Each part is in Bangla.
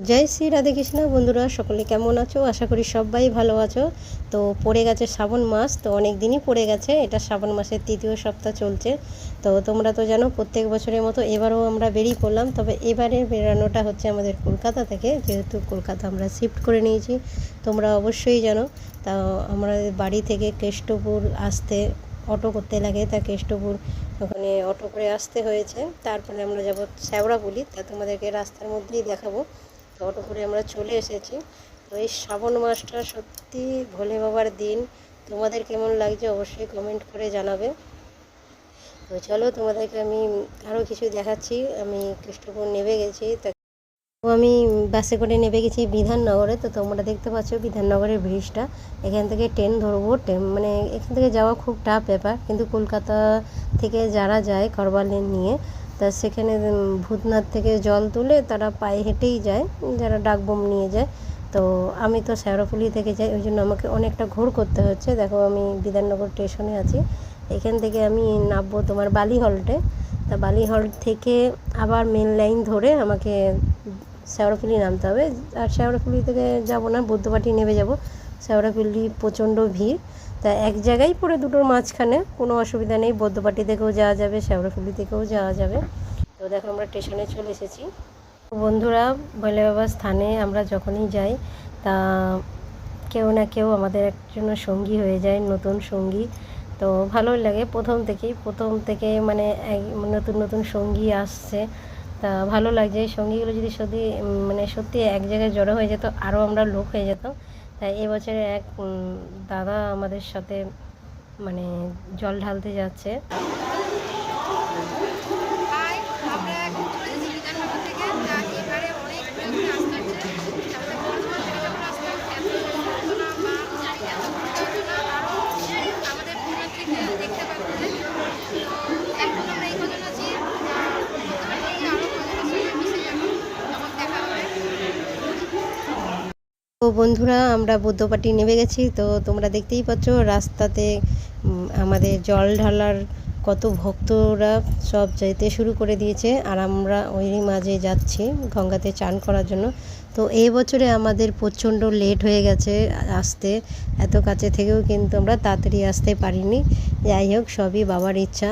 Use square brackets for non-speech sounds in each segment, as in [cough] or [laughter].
জয় শ্রী রাধে কৃষ্ণ বন্ধুরা, সকলে কেমন আছো? আশা করি সবাই ভালো আছো। তো পড়ে গেছে শ্রাবণ মাস, তো অনেক দিনই পড়ে গেছে। এটা শ্রাবণ মাসের তৃতীয় সপ্তাহ চলছে। তো তোমরা তো জানো, প্রত্যেক বছরের মতো এবারও আমরা বেরিয়ে পড়লাম। তবে এবারে বেরানোটা হচ্ছে আমাদের কলকাতা থেকে, যেহেতু কলকাতা আমরা শিফট করে নিয়েছি। তোমরা অবশ্যই জানো, তা আমরা বাড়ি থেকে কেষ্টপুর আসতে অটো করতে লাগে। তা কেষ্টপুর ওখানে অটো করে আসতে হয়েছে। তারপরে আমরা যাব শ্যাওড়াপুলি তা তোমাদেরকে রাস্তার মধ্যেই দেখাবো। তো অটো করে আমরা চলে এসেছি। তো এই শ্রাবণ মাসটা সত্যি ভোলে বাবার দিন। তোমাদের কেমন লাগছে অবশ্যই কমেন্ট করে জানাবে। তো চলো তোমাদেরকে আমি আরও কিছু দেখাচ্ছি। আমি কৃষ্ণপুর নেমে গেছি। তো আমি বাসে করে নেমে গেছি বিধাননগরে। তো তোমরা দেখতে পাচ্ছ বিধাননগরের ব্রিজটা এখান থেকে ট্রেন ধরবো। ট্রেন মানে এখান থেকে যাওয়া খুব টাফ ব্যাপার। কিন্তু কলকাতা থেকে যারা যায় করবালেন নিয়ে তা সেখানে ভূতনাথ থেকে জল তুলে তারা পায়ে হেঁটেই যায়, যারা ডাকবোম নিয়ে যায়। তো আমি তো শেওড়াফুলি থেকে যাই, ওই জন্য আমাকে অনেকটা ঘোর করতে হচ্ছে। দেখো, আমি বিধাননগর স্টেশনে আছি। এখান থেকে আমি নামবো তোমার বালি হল্টে তা বালি হল্ট থেকে আবার মেন লাইন ধরে আমাকে শেওড়াফুলি নামতে হবে। আর শেওড়াফুলি থেকে যাব না, বুদ্ধবাটি নেমে যাব। শেওড়াফুলি প্রচণ্ড ভিড়। তা এক জায়গায় পড়ে দুটোর মাঝখানে কোনো অসুবিধা নেই, বৌদ্ধপাটি থেকেও যাওয়া যাবে শেওড়াফুলি থেকেও যাওয়া যাবে। তো দেখো আমরা স্টেশনে চলে এসেছি। বন্ধুরা, বলে বাবার স্থানে আমরা যখনই যাই, তা কেউ না কেউ আমাদের একজন সঙ্গী হয়ে যায়, নতুন সঙ্গী। তো ভালোই লাগে প্রথম থেকেই, প্রথম থেকে মানে নতুন নতুন সঙ্গী আসছে। তা ভালো লাগছে এই সঙ্গীগুলো যদি সত্যি মানে সত্যি এক জায়গায় জড়ো হয়ে যেত, আরও আমরা লোক হয়ে যেতাম। তাই এবছরে এক দাদা আমাদের সাথে মানে জল ঢালতে যাচ্ছে হাই আমরা এখন চলেছি বিধাননগর থেকে তা এবারে অনেক দূরে ঘুরে আসতে হচ্ছে আমাদের বর্ধমান থেকে যখন আসতে হচ্ছে এত সুন্দর মা এত সুন্দর আরও আমাদের পুণ্যত্রীকে দেখতে পাবো তো এখন আমরা এই কজন আছি আরও কজন আছে মিশে যাব তখন দেখা হবে তো বন্ধুরা, আমরা বুদ্ধপাটি নেমে গেছি। তো তোমরা দেখতেই পাচ্ছ, রাস্তাতে আমাদের জল ঢালার কত ভক্তরা সব যেতে শুরু করে দিয়েছে। আর আমরা ওই মাঝে যাচ্ছি গঙ্গাতে চান করার জন্য। তো এই বছরে আমাদের প্রচণ্ড লেট হয়ে গেছে আসতে। এত কাছে থেকেও কিন্তু আমরা তাড়াতাড়ি আসতে পারিনি। যাই হোক, সবই বাবার ইচ্ছা।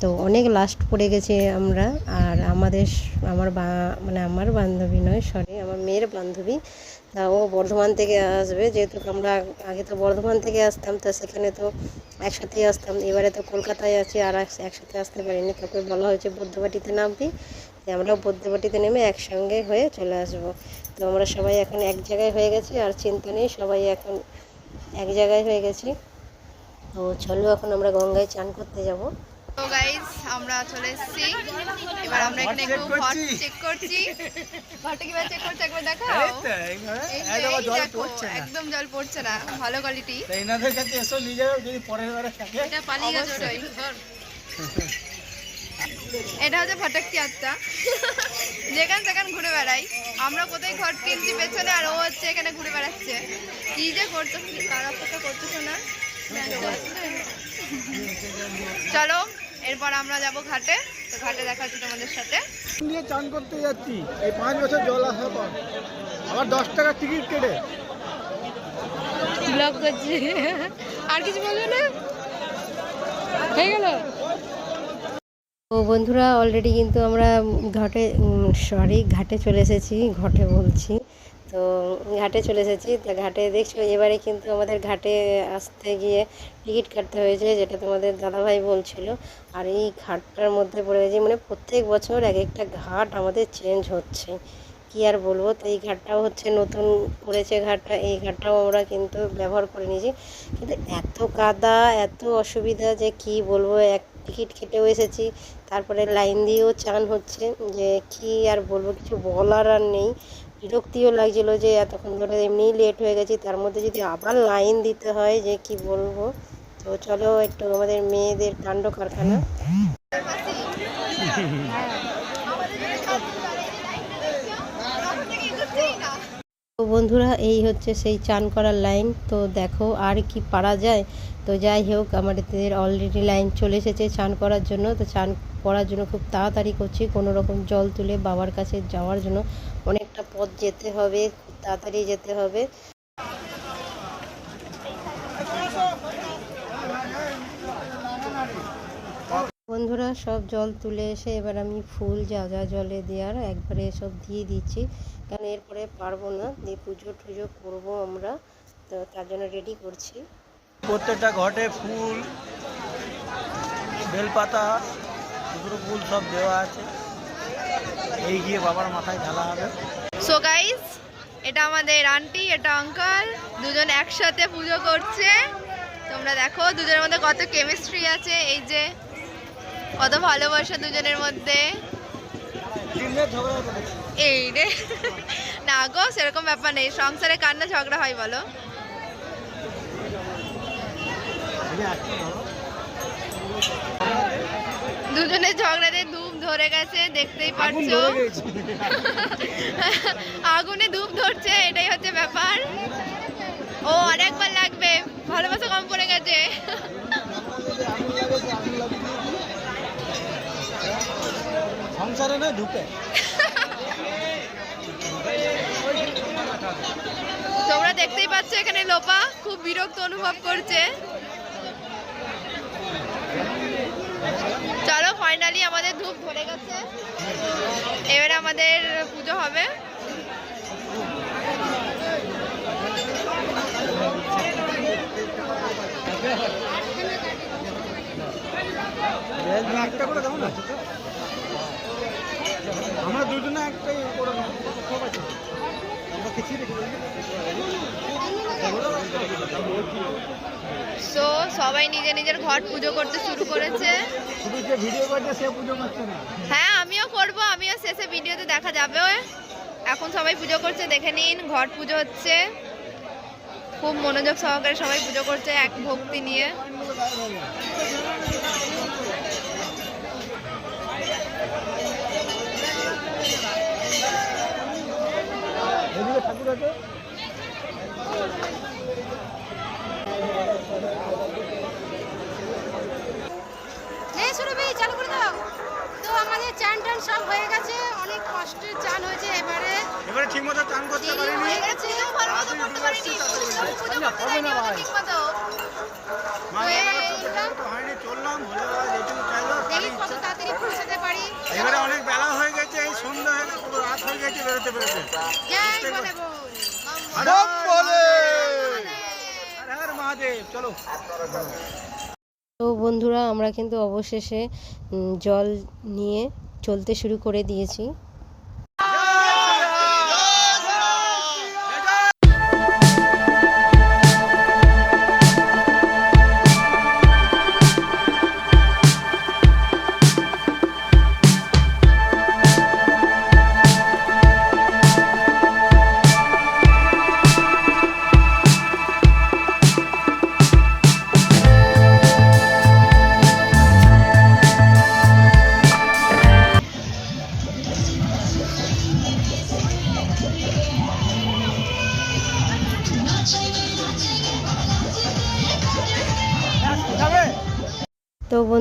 তো অনেক লাস্ট পড়ে গেছে আমরা। আর আমাদের আমার বা মানে আমার বান্ধবী নয় সরি আমার মেয়ের বান্ধবী। তা ও বর্ধমান থেকে আসবে, যেহেতু আমরা আগে তো বর্ধমান থেকে আসতাম, তো সেখানে তো একসাথেই আসতাম। এবারে তো কলকাতায় আছি, আর একসাথে আসতে পারিনি। তারপরে বলা হয়েছে বৌদ্ধবাটিতে নামবি তাই আমরা বুদ্ধবাটিতে নেমে একসঙ্গে হয়ে চলে আসব। তো আমরা সবাই এখন এক জায়গায় হয়ে গেছি, আর চিন্তা নেই, সবাই এখন এক জায়গায় হয়ে গেছি। তো চলো, এখন আমরা গঙ্গায় চান করতে যাব। তো গাইজ আমরা চলে এসেছি। এবার আমরা এখানে একটু হট চেক করছি। ঘরটা কীভাবে চেক করছে একবার দেখাও? একদম জল পড়ছে না। একদম জল পড়ছে না ভালো কোয়ালিটি এনাদের কাছে এসো নিজেও যদি পরের বারে থাকে। এটা পালিয়ে গেছে ওটাই। এটা হচ্ছে ফটাক্তি আত্মা? যেখান সেখান ঘুরে বেড়াই। আমরা কোথায় ঘর কিনছি পেছনে আর ও হচ্ছে এখানে ঘুরে বেড়াচ্ছে। কি যে করছ কথা করছ না চলো। এরপর আমরা যাব ঘাটে। তো ঘাটে দেখা হচ্ছে তোমাদের সাথে। নিয়ে চান করতে যাচ্ছি। এই পাঁচ বছর জল আসার পর। আবার দশ টাকা টিকিট কেটে। ব্লগ করছি। আর কিছু বলবে না? হয়ে গেল? ও বন্ধুরা অলরেডি কিন্তু আমরা ঘাটে সরি ঘাটে চলে এসেছি ঘটে বলছি। তো ঘাটে চলে এসেছি। তা ঘাটে দেখছ, এবারে কিন্তু আমাদের ঘাটে আসতে গিয়ে টিকিট কাটতে হয়েছে, যেটা তোমাদের দাদাভাই বলছিল। আর এই ঘাটটার মধ্যে পড়ে গেছি মানে প্রত্যেক বছর এক একটা ঘাট আমাদের চেঞ্জ হচ্ছে। কি আর বলব, তো এই ঘাটটাও হচ্ছে নতুন করেছে ঘাটটা, এই ঘাটটাও আমরা কিন্তু ব্যবহার করে নিয়েছি। কিন্তু এত কাদা, এত অসুবিধা যে কি বলব, এক টিকিট কেটেও এসেছি। তারপরে লাইন দিয়েও চান হচ্ছে যে কি আর বলব, কিছু বলার আর নেই। বিরক্তিও লাগছিল যে এতক্ষণ ধরে এমনিই লেট হয়ে গেছি, তার মধ্যে যদি আবার লাইন দিতে হয় যে কি বলব? তো চলো একটু আমাদের মেয়েদের কাণ্ড কারখানা। তো বন্ধুরা, এই হচ্ছে সেই চান করার লাইন তো দেখো আর কি পারা যায়। তো যাই হোক আমাদের অলরেডি লাইন চলে এসেছে চান করার জন্য। তো চান করার জন্য খুব তাড়াতাড়ি করছি, কোনো রকম জল তুলে বাবার কাছে যাওয়ার জন্য। অনেকটা পথ যেতে হবে, খুব তাড়াতাড়ি যেতে হবে। বন্ধুরা, সব জল তুলে এসে এবার আমি ফুল, যা যা জলে দেওয়ার একবারে সব দিয়ে দিচ্ছি। কারণ এরপরে পারব না, দিয়ে পুজো টুজো করব আমরা। তো তার জন্য রেডি করছি। প্রত্যেকটা ঘটে ফুল বেলপাতা দুটো ফুল সব দেওয়া আছে। এই গিয়ে বাবার মাথায় ঢালা হবে। সো গাইস এটা আমাদের আন্টি এটা আঙ্কাল দুজন একসাথে পুজো করছে। তোমরা দেখো দুজনের মধ্যে কত কেমিস্ট্রি আছে। এই যে কত ভালোবাসা দুজনের মধ্যে। এই রে। না গো সেরকম ব্যাপার নেই। সংসারে কান্না ঝগড়া হয় বলো? দুজনের ঝগড়াতে ধূপ ধরে গেছে দেখতেই পারছ? [laughs] আগুনে ধূপ ধরছে এটাই হচ্ছে ব্যাপার। ও অনেকবার লাগবে। ভালোবাসা কম পড়ে গেছে। সংসারে না ঢুকে তোমরা দেখতেই পাচ্ছ এখানে লোপা খুব বিরক্ত অনুভব করছে। চলো ফাইনালি আমাদের ধূপ ধরে গেছে। এবারে আমাদের পুজো হবে। একটা আমরা একটাই করে সবাই নিজে নিজের ঘট পুজো করতে শুরু করেছে। হ্যাঁ আমিও করব আমিও শেষে ভিডিওতে দেখা যাবে। এখন সবাই পুজো করছে দেখে নিন ঘট পুজো হচ্ছে। খুব মনোযোগ সহকারে সবাই পুজো করছে এক ভক্তি নিয়ে। ঠাকুর আছে? সুরভি চালু করে দাও। তো আমাদের চান টান সব হয়ে গেছে। অনেক কষ্টের চান হয়েছে এবারে। এবারে ঠিক মতো চান করতে পারিনি। হয়ে গেছে ভালো মতো করতে পারিনি। পুজো করতে দেয়নি ওদের ঠিক মতো মা বাবার চোখে গেল। তো হয়নি চললাম ভোলে বাবা যেটুকু চাইলো তারই দেখি কত ইচ্ছা। তাড়াতাড়ি পৌঁছাতে পারি। এবারে অনেক বেলা হয়ে গেছে এই সন্ধ্যা হয়ে গেছে রাত হয়ে গেছে বেরোতে বেরোতে। হর হর মহাদেব চলো। তো বন্ধুরা আমরা কিন্তু অবশেষে জল নিয়ে চলতে শুরু করে দিয়েছি।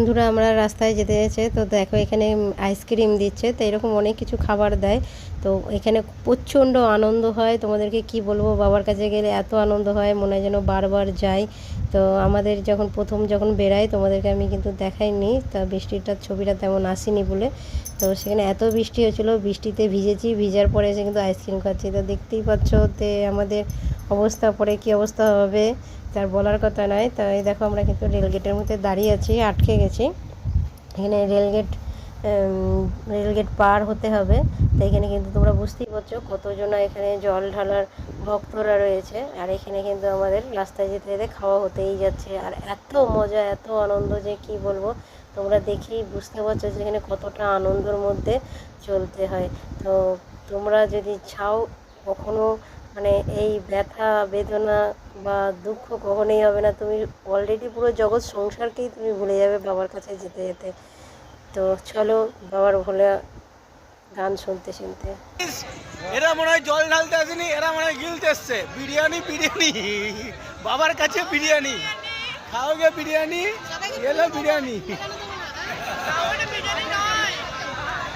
বন্ধুরা আমরা রাস্তায় যেতে যেতে তো দেখো এখানে আইসক্রিম দিচ্ছে, তো এরকম অনেক কিছু খাবার দেয়। তো এখানে প্রচণ্ড আনন্দ হয়। তোমাদেরকে কি বলব? বাবার কাছে গেলে এত আনন্দ হয়, মনে হয় যেন বারবার যাই। তো আমাদের যখন প্রথম যখন বেরাই তোমাদেরকে আমি কিন্তু দেখাইনি। তা বৃষ্টিটার ছবিটা তেমন আসেনি বলে। তো সেখানে এত বৃষ্টি হয়েছিল, বৃষ্টিতে ভিজেছি, ভিজার পরে এসে কিন্তু আইসক্রিম খাচ্ছি। তো দেখতেই পাচ্ছ তে আমাদের অবস্থা, পরে কি অবস্থা হবে? তার বলার কথা নয়। তো এই দেখো আমরা কিন্তু রেলগেটের মধ্যে দাঁড়িয়ে আছি, আটকে গেছি। এখানে রেলগেট রেলগেট পার হতে হবে। তো এখানে কিন্তু তোমরা বুঝতেই পারছ কতজন এখানে জল ঢালার ভক্তরা রয়েছে। আর এখানে কিন্তু আমাদের রাস্তায় যেতে যেতে খাওয়া হতেই যাচ্ছে। আর এত মজা, এত আনন্দ যে কি বলব? তোমরা দেখেই বুঝতে পারছ যে এখানে কতটা আনন্দের মধ্যে চলতে হয়। তো তোমরা যদি চাও কখনো মানে এই ব্যথা, বেদনা বা দুঃখ কখনোই হবে না। তুমি অলরেডি পুরো জগৎ সংসারকেই তুমি ভুলে যাবে বাবার কাছে যেতে যেতে। তো চলো বাবার ভোলা গান শুনতে শুনতে। এরা মনে হয় জল ঢালতে আসেনি, এরা মনে হয় গিলতে এসছে। বিরিয়ানি বিরিয়ানি। বাবার কাছে বিরিয়ানি। খাও গে বিরিয়ানি। এলো বিরিয়ানি।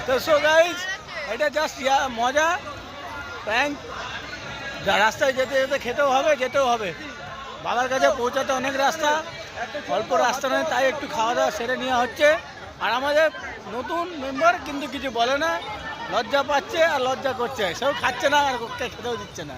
তো সো গাইজ এটা জাস্ট মজা। প্র্যাঙ্ক রাস্তায় যেতে যেতে খেতেও হবে, যেতেও হবে। বাবার কাছে পৌঁছাতে অনেক রাস্তা, অল্প রাস্তা নয়, তাই একটু খাওয়া দাওয়া সেরে নেওয়া হচ্ছে। আর আমাদের নতুন মেম্বার কিন্তু কিছু বলে না, লজ্জা পাচ্ছে আর লজ্জা করছে। সেও খাচ্ছে না আর খেতেও দিচ্ছে না।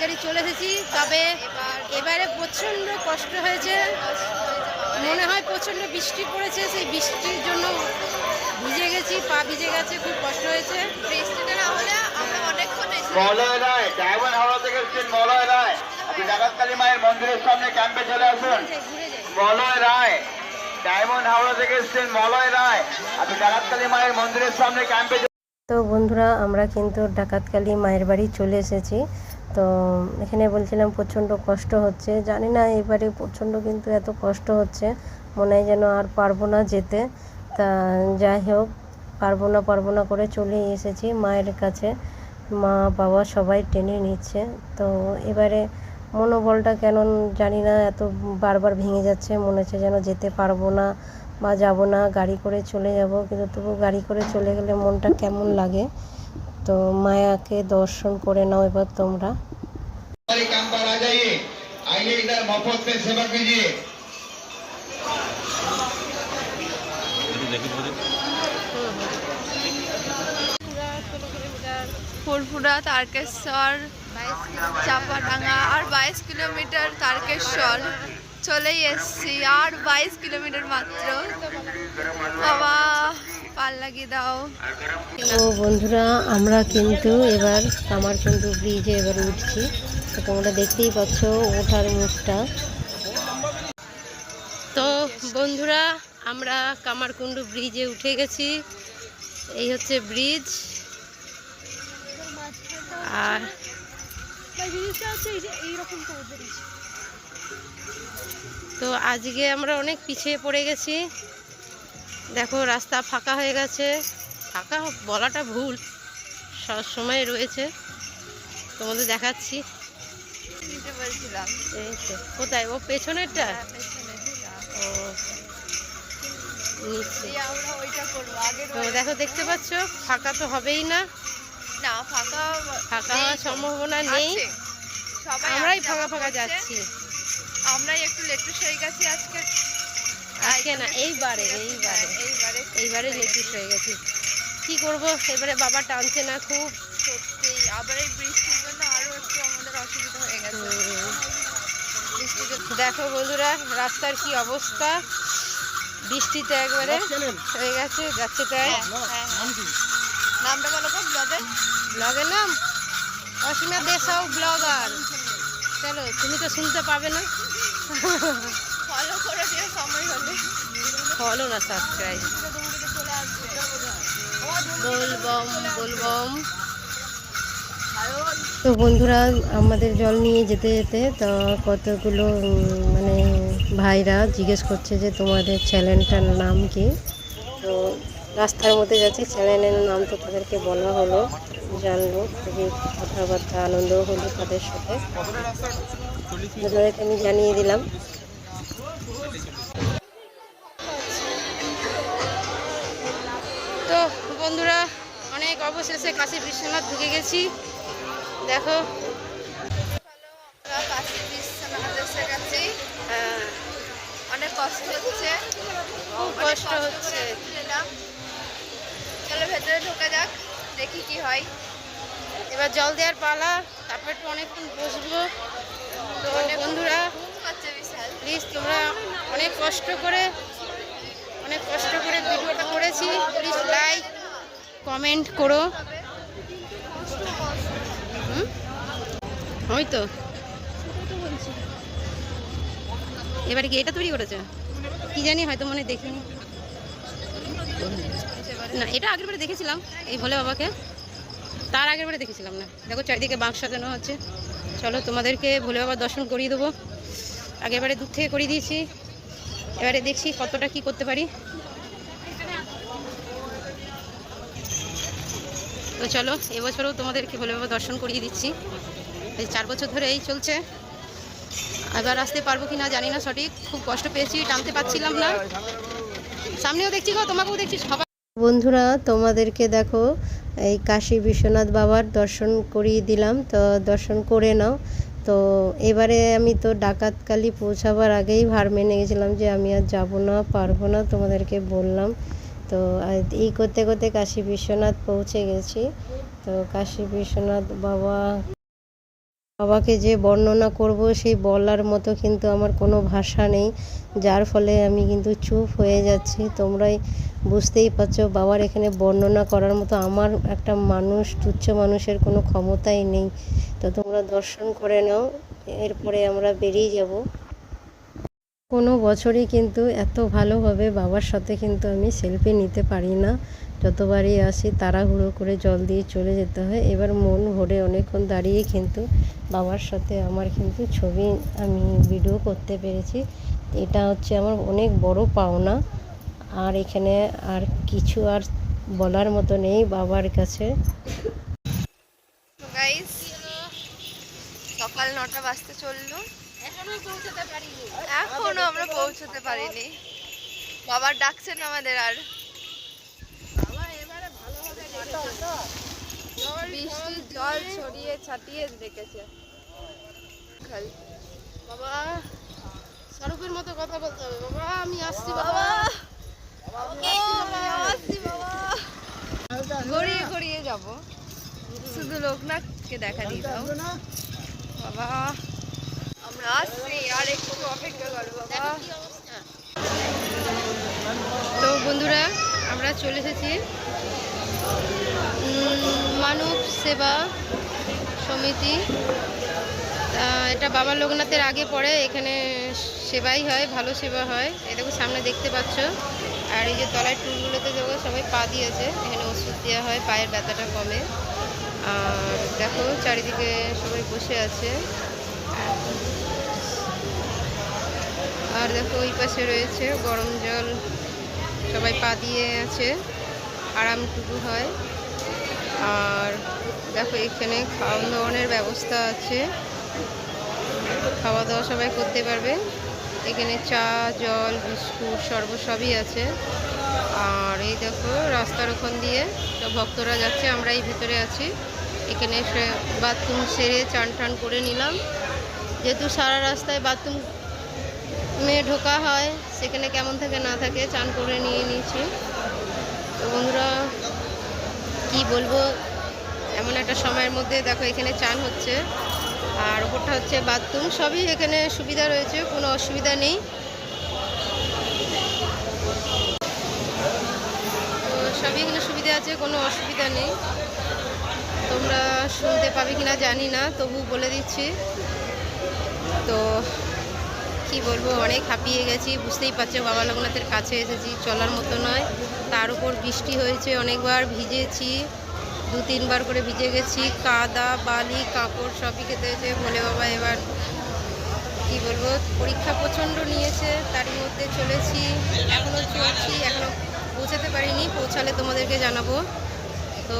ডাকাতগাড়ি চলে এসেছি তবে এবারে প্রচণ্ড কষ্ট হয়েছে। মনে হয় প্রচণ্ড বৃষ্টি পড়েছে সেই বৃষ্টির জন্য ভিজে গেছি পা ভিজে গেছে খুব কষ্ট হয়েছে। বৃষ্টিটা না হলে আমরা অনেকক্ষণ মলয় রায় ডায়মন্ড হাওড়া থেকে এসছেন মলয় রায়। আপনি ডাকাতকালী মায়ের মন্দিরের সামনে ক্যাম্পে চলে আসুন। মলয় রায় ডায়মন্ড হাওড়া থেকে এসছেন মলয় রায়। আপনি ডাকাতকালী মায়ের মন্দিরের সামনে ক্যাম্পে তো বন্ধুরা আমরা কিন্তু ডাকাতকালী মায়ের বাড়ি চলে এসেছি। তো এখানে বলছিলাম প্রচণ্ড কষ্ট হচ্ছে। জানি না এবারে প্রচণ্ড কিন্তু এত কষ্ট হচ্ছে। মনে হয় যেন আর পারব না যেতে। তা যাই হোক, পারব না পারব না করে চলে এসেছি মায়ের কাছে। মা, বাবা সবাই টেনে নিচ্ছে। তো এবারে মনোবলটা কেন জানি না, এত বারবার ভেঙে যাচ্ছে। মনে হচ্ছে যেন যেতে পারব না বা যাব না, গাড়ি করে চলে যাব। কিন্তু তবু গাড়ি করে চলে গেলে মনটা কেমন লাগে? তো মায়াকে দর্শন করে নাও এবার তোমরা। ফুরফুরা তারকেশ্বর চাপাডাঙ্গা আর বাইশ কিলোমিটার তারকেশ্বর। চলেই এসছি আর বাইশ কিলোমিটার মাত্র। বাবা। পাল লাগিয়ে দাও। তো বন্ধুরা আমরা কিন্তু এবার কামারকুণ্ডু ব্রিজে এবার উঠছি। তো তোমরা দেখতেই পাচ্ছ ওঠার মুখটা। তো বন্ধুরা আমরা কামারকুণ্ডু ব্রিজে উঠে গেছি। এই হচ্ছে ব্রিজ। আর তো আজকে আমরা অনেক পিছিয়ে পড়ে গেছি। দেখো রাস্তা ফাঁকা হয়ে গেছে। ফাঁকা বলাটা ভুল। সব সময় রয়েছে। তোমাদের দেখাচ্ছি। এই তো। কোথায়? ও পেছনেরটা? হ্যাঁ। ও তো দেখো দেখতে পাচ্ছ? ফাঁকা তো হবেই না। না ফাঁকা ফাঁকা হওয়ার সম্ভাবনা নেই। আমরাই ফাঁকা ফাঁকা যাচ্ছি। আমরাই একটু লেটুস হয়ে গেছি আজকে। আজকে না এইবারে এইবারে। এইবারে এইবারে হয়ে গেছি। কি করব? এবারে বাবা টানছে না খুব। সত্যি আবার এই বৃষ্টির জন্য আরও একটু আমাদের অসুবিধা হয়ে গেছে। দেখো বন্ধুরা রাস্তার কি অবস্থা? বৃষ্টিতে একবারে হয়ে গেছে যাচ্ছে তাই হ্যাঁ, নামটা? বলো তো ব্লগের ব্লগের নাম? অসীমা দেশাও ব্লগার চলো তুমি তো শুনতে পাবে না। [laughs] ফলো না সাবস্ক্রাইব বলবম বলবম। তো বন্ধুরা, আমাদের জল নিয়ে যেতে যেতে তো কতগুলো মানে ভাইরা জিজ্ঞেস করছে যে তোমাদের চ্যানেলটার নাম কি? তো রাস্তার মধ্যে যাচ্ছে, চ্যানেলের নাম তো তাদেরকে বলা হলো, জানলো, খুবই কথাবার্তা আনন্দ হলো তাদের সাথে। তাদেরকে আমি জানিয়ে দিলাম। বন্ধুরা অনেক অবশেষে কাশী বিশ্বনাথ ঢুকে গেছি। দেখো। কাশি বিশ্বনাথ এসে গেছি। অনেক কষ্ট হচ্ছে। খুব কষ্ট হচ্ছে। চলো ভেতরে ঢোকা যাক দেখি কি হয়। এবার জল দেওয়ার পালা তারপর একটু অনেকক্ষণ বসবো। তো বন্ধুরা প্লিজ তোমরা অনেক কষ্ট করে অনেক কষ্ট করে ভিডিওটা করেছি। প্লিজ লাইক কমেন্ট করো। ওই তো। এবারে কি এটা তৈরি করেছে? কি জানি হয়তো মনে দেখিনি। না, এটা আগের বারে দেখেছিলাম, এই ভোলে বাবাকে। তার আগের বারে দেখেছিলাম না। দেখো, চারিদিকে বাঁক সাজানো হচ্ছে। চলো, তোমাদেরকে ভোলে বাবার দর্শন করিয়ে দেবো। আগের বারে দূর থেকে করিয়ে দিয়েছি। এবারে দেখছি কতটা কি করতে পারি। তো চলো, এবছরও তোমাদেরকে ভোলে বাবা দর্শন করিয়ে দিচ্ছি। এই চার বছর ধরে এই চলছে। এবার আসতে পারব কি না জানি না সঠিক। খুব কষ্ট পেয়েছি, টানতে পারছিলাম না। সামনেও দেখছি গো, তোমাকেও দেখছি সবাই বন্ধুরা, তোমাদেরকে দেখো, এই কাশী বিশ্বনাথ বাবার দর্শন করিয়ে দিলাম। তো দর্শন করে নাও। তো এবারে আমি তো ডাকাতকালি পৌঁছাবার আগেই ভার মেনে গেছিলাম যে আমি আর যাব না, পারব না তোমাদেরকে বললাম। তো এই করতে করতে কাশী বিশ্বনাথ পৌঁছে গেছি। তো কাশী বিশ্বনাথ বাবা, বাবাকে যে বর্ণনা করব, সেই বলার মতো কিন্তু আমার কোনো ভাষা নেই। যার ফলে আমি কিন্তু চুপ হয়ে যাচ্ছি। তোমরাই বুঝতেই পারছ, বাবার এখানে বর্ণনা করার মতো আমার একটা মানুষ, তুচ্ছ মানুষের কোনো ক্ষমতাই নেই। তো তোমরা দর্শন করে নাও, এরপরে আমরা বেরিয়ে যাব। কোনো বছরই কিন্তু এত ভালোভাবে বাবার সাথে কিন্তু আমি সেলফি নিতে পারি না। যতবারই আসি তাড়াহুড়ো করে জল দিয়ে চলে যেতে হয়। এবার মন ভরে অনেকক্ষণ দাঁড়িয়ে কিন্তু বাবার সাথে আমার কিন্তু ছবি আমি ভিডিও করতে পেরেছি। এটা হচ্ছে আমার অনেক বড় পাওনা। আর এখানে আর কিছু আর বলার মতো নেই বাবার কাছে। সকাল নটা বাজতে চলল। এখনও আমরা পৌঁছতে পারিনি। বাবার ডাকছেন আমাদের আর। বৃষ্টির জল ছড়িয়ে ছাটিয়ে রেখেছে। বাবা স্বরূপের মতো কথা বলতে হবে। বাবা আমি আসছি বাবা। বাবা আসছি বাবা। গড়িয়ে গড়িয়ে যাব। শুধু লোকনাথকে দেখা দিয়ে দাও বাবা। আমরা আসছি আর একটু অপেক্ষা করো বাবা। তো বন্ধুরা আমরা চলে এসেছি। মানব সেবা সমিতি। এটা বাবা লোকনাথের আগে পড়ে এখানে সেবাই হয় ভালো সেবা হয়। এই দেখো সামনে দেখতে পাচ্ছ। আর এই যে তলায় টুলগুলোতে দেখো সবাই পা দিয়েছে। এখানে ওষুধ দেওয়া হয় পায়ের ব্যথাটা কমে। আর দেখো চারিদিকে সবাই বসে আছে। আর দেখো ওই পাশে রয়েছে, গরম জল সবাই পা দিয়ে আছে, আরামটুকু হয়। আর দেখো এখানে খাওয়া দাওয়ানোর ব্যবস্থা আছে। খাওয়া দাওয়া সবাই করতে পারবে। এখানে চা, জল, বিস্কুট সর্ব সবই আছে। আর এই দেখো রাস্তার ওখান দিয়ে সব ভক্তরা যাচ্ছে, আমরা এই ভেতরে আছি। এখানে বাথরুম সেরে চান টান করে নিলাম। যেহেতু সারা রাস্তায় বাথরুম মেয়ে ঢোকা হয়, সেখানে কেমন থাকে না থাকে চান করে নিয়ে নিয়েছি। তো বন্ধুরা, কী বলব, এমন একটা সময়ের মধ্যে দেখো এখানে চান হচ্ছে। আর ওপরটা হচ্ছে বাথরুম, সবই এখানে সুবিধা রয়েছে, কোনো অসুবিধা নেই। তো সবই এখানে সুবিধা আছে, কোনো অসুবিধা নেই। তোমরা শুনতে পাবে কিনা জানি না, তবু বলে দিচ্ছি। তো কি বলব, অনেক হাঁপিয়ে গেছি, বুঝতেই পারছ, বাবা লোকনাথের কাছে এসেছি, চলার মতো নয়। তার উপর বৃষ্টি হয়েছে, অনেকবার ভিজেছি, দু তিনবার করে ভিজে গেছি, কাদা, বালি, কাপড় সবই খেতে হয়েছে। বলে বাবা এবার কি বলব, পরীক্ষা প্রচণ্ড নিয়েছে তারই মধ্যে চলেছি, এখনও চলছি, এখনও পৌঁছাতে পারিনি, পৌঁছালে তোমাদেরকে জানাব। তো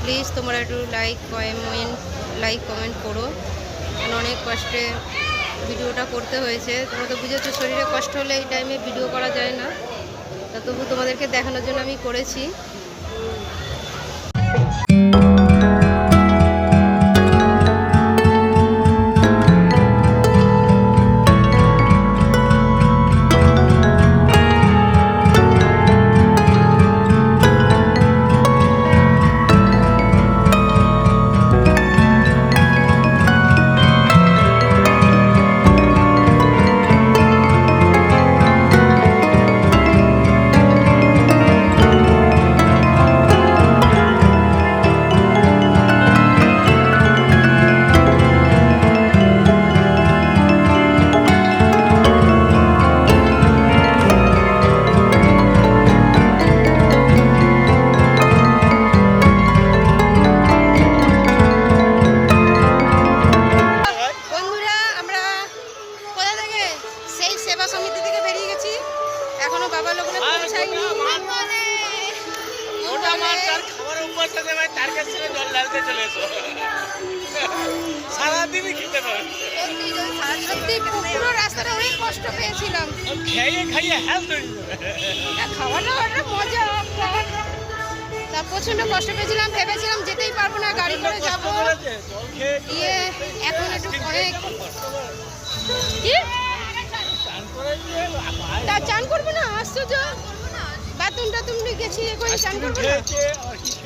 প্লিজ তোমরা একটু লাইক কমেন্ট লাইক কমেন্ট করো। অনেক কষ্টে ভিডিওটা করতে হয়েছে। তোমরা তো বুঝেছ, শরীরে কষ্ট হলে এই টাইমে ভিডিও করা যায় না। তবু তোমাদেরকে দেখানোর জন্য আমি করেছি।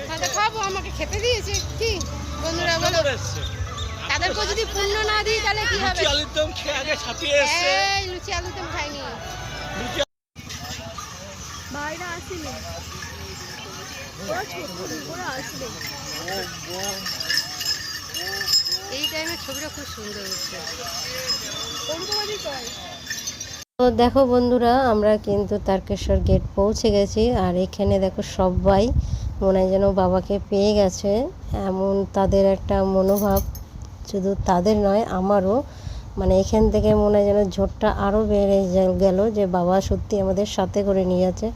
খাব আমাকে খেতে দিয়েছে। কি? বন্ধুরা বলো। তাদেরকে যদি পুণ্য না দিই তাহলে কি হবে? লুচি আলুর দম খেয়ে আগে ছাপিয়ে এসছে। এই লুচি আলু তো খাইনি। ভাইরা আসিনি। ওরা ছোট ওরা আসলে এই টাইমে ছবিটা খুব সুন্দর হচ্ছে। তো দেখো বন্ধুরা আমরা কিন্তু তারকেশ্বর গেট পৌঁছে গেছি আর এখানে দেখো সবাই মনে হয় যেন বাবাকে পেয়ে গেছে। এমন তাদের একটা মনোভাব শুধু তাদের নয়, আমারও। মানে এখান থেকে মনে হয় যেন ঝোঁটটা আরও বেড়ে গেল যে বাবা সত্যি আমাদের সাথে করে নিয়ে যাচ্ছে।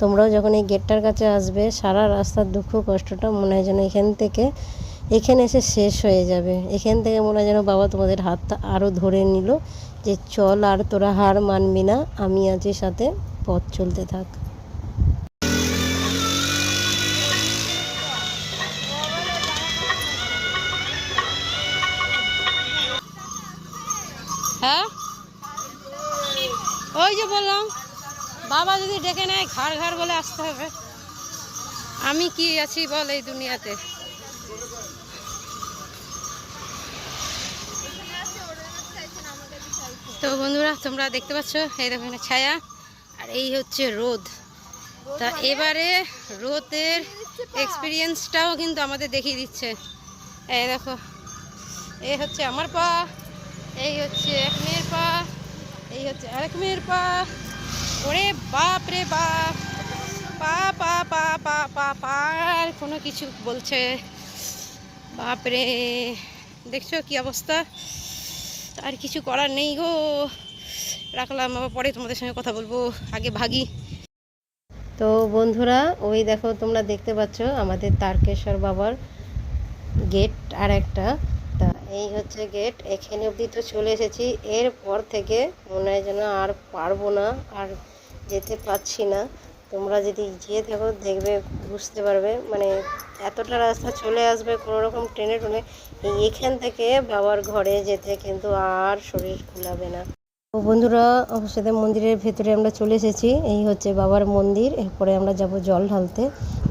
তোমরাও যখন এই গেটটার কাছে আসবে, সারা রাস্তার দুঃখ, কষ্টটা মনে হয় যেন এখান থেকে এখানে এসে শেষ হয়ে যাবে। এখান থেকে মনে হয় যেন বাবা তোমাদের হাতটা আরও ধরে নিল যে চল আর তোরা হার মানবি না, আমি আছি সাথে, পথ চলতে থাক। বাবা যদি ডেকে নেয়, ঘাড় ঘাড় বলে আসতে হবে। আমি কি আছি বল এই দুনিয়াতে? তো বন্ধুরা, তোমরা দেখতে পাচ্ছ, এই দেখো ছায়া, আর এই হচ্ছে রোদ। তা এবারে রোদের এক্সপিরিয়েন্সটাও কিন্তু আমাদের দেখিয়ে দিচ্ছে। এই দেখো, এই হচ্ছে আমার পা, এই হচ্ছে এক মেয়ের পা, এই হচ্ছে আরেক মেয়ের পা। ওরে বাপ রে বাপ। পা পা পা পা পা পা, আর কোনো কিছু বলছে। বাপ রে। দেখছ কি অবস্থা? আর কিছু করার নেই গো। রাখলাম, আবার পরে তোমাদের সঙ্গে কথা বলব। আগে ভাগি। তো বন্ধুরা, ওই দেখো তোমরা দেখতে পাচ্ছ আমাদের তারকেশ্বর বাবার গেট আর একটা তা এই হচ্ছে গেট। এখানে অবধি তো চলে এসেছি। এরপর থেকে মনে হয় যেন আর পারব না। আর যেতে পারছি না। তোমরা যদি গিয়ে থাকো দেখবে, বুঝতে পারবে। মানে এতটা রাস্তা চলে আসবে কোনো রকম ট্রেনে ট্রেনে এখান থেকে বাবার ঘরে যেতে কিন্তু আর শরীর কুলাবে না। তো বন্ধুরা অবশ্যই মন্দিরের ভেতরে আমরা চলে এসেছি। এই হচ্ছে বাবার মন্দির। এরপরে আমরা যাব জল ঢালতে।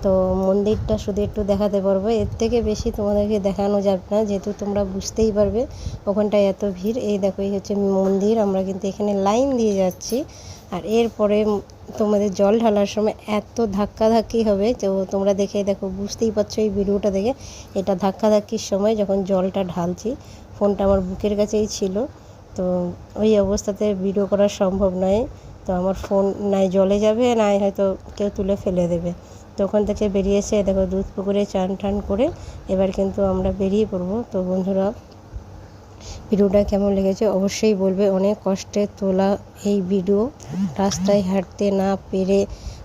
তো মন্দিরটা শুধু একটু দেখাতে পারব। এর থেকে বেশি তোমাদেরকে দেখানো যাবে না, যেহেতু তোমরা বুঝতেই পারবে। ওখানটায় এত ভিড়। এই দেখো, এই হচ্ছে মন্দির। আমরা কিন্তু এখানে লাইন দিয়ে যাচ্ছি। আর এরপরে তোমাদের জল ঢালার সময় এত ধাক্কাধাক্কি হবে, তো তোমরা দেখে দেখো, বুঝতেই পারছ এই ভিডিওটা দেখে। এটা ধাক্কাধাক্কির সময় যখন জলটা ঢালছি, ফোনটা আমার বুকের কাছেই ছিল। তো ওই অবস্থাতে ভিডিও করা সম্ভব নয়। তো আমার ফোন নাই জলে যাবে, নাই হয়তো কেউ তুলে ফেলে দেবে। তো ওখান থেকে বেরিয়ে এসে দেখো দুধ পুকুরে চান টান করে এবার কিন্তু আমরা বেরিয়ে পড়ব। তো বন্ধুরা ভিডিওটা কেমন লেগেছে অবশ্যই বলবে। অনেক কষ্টে তোলা এই ভিডিও। রাস্তায় হাঁটতে না পেরে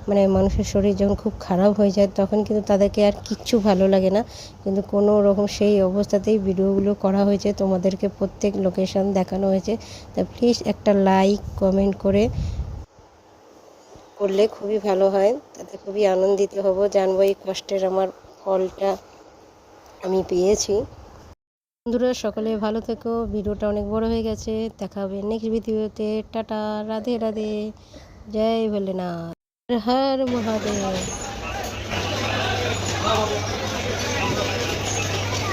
মানে মানুষের শরীর যখন খুব খারাপ হয়ে যায় তখন কিন্তু তাদেরকে আর কিচ্ছু ভালো লাগে না। কিন্তু কোনো রকম সেই অবস্থাতেই ভিডিওগুলো করা হয়েছে। তোমাদেরকে প্রত্যেক লোকেশান দেখানো হয়েছে। তা প্লিজ একটা লাইক কমেন্ট করে করলে খুবই ভালো হয়। তাতে খুবই আনন্দিত হব। জানব এই কষ্টের আমার ফলটা আমি পেয়েছি। বন্ধুরা, সকলে ভালো থেকো। ভিডিওটা অনেক বড় হয়ে গেছে। দেখা হবে নেক্সট ভিডিওতে। টাটা, রাধে রাধে। জয় ভোলেনাথ। হর মহাদেব।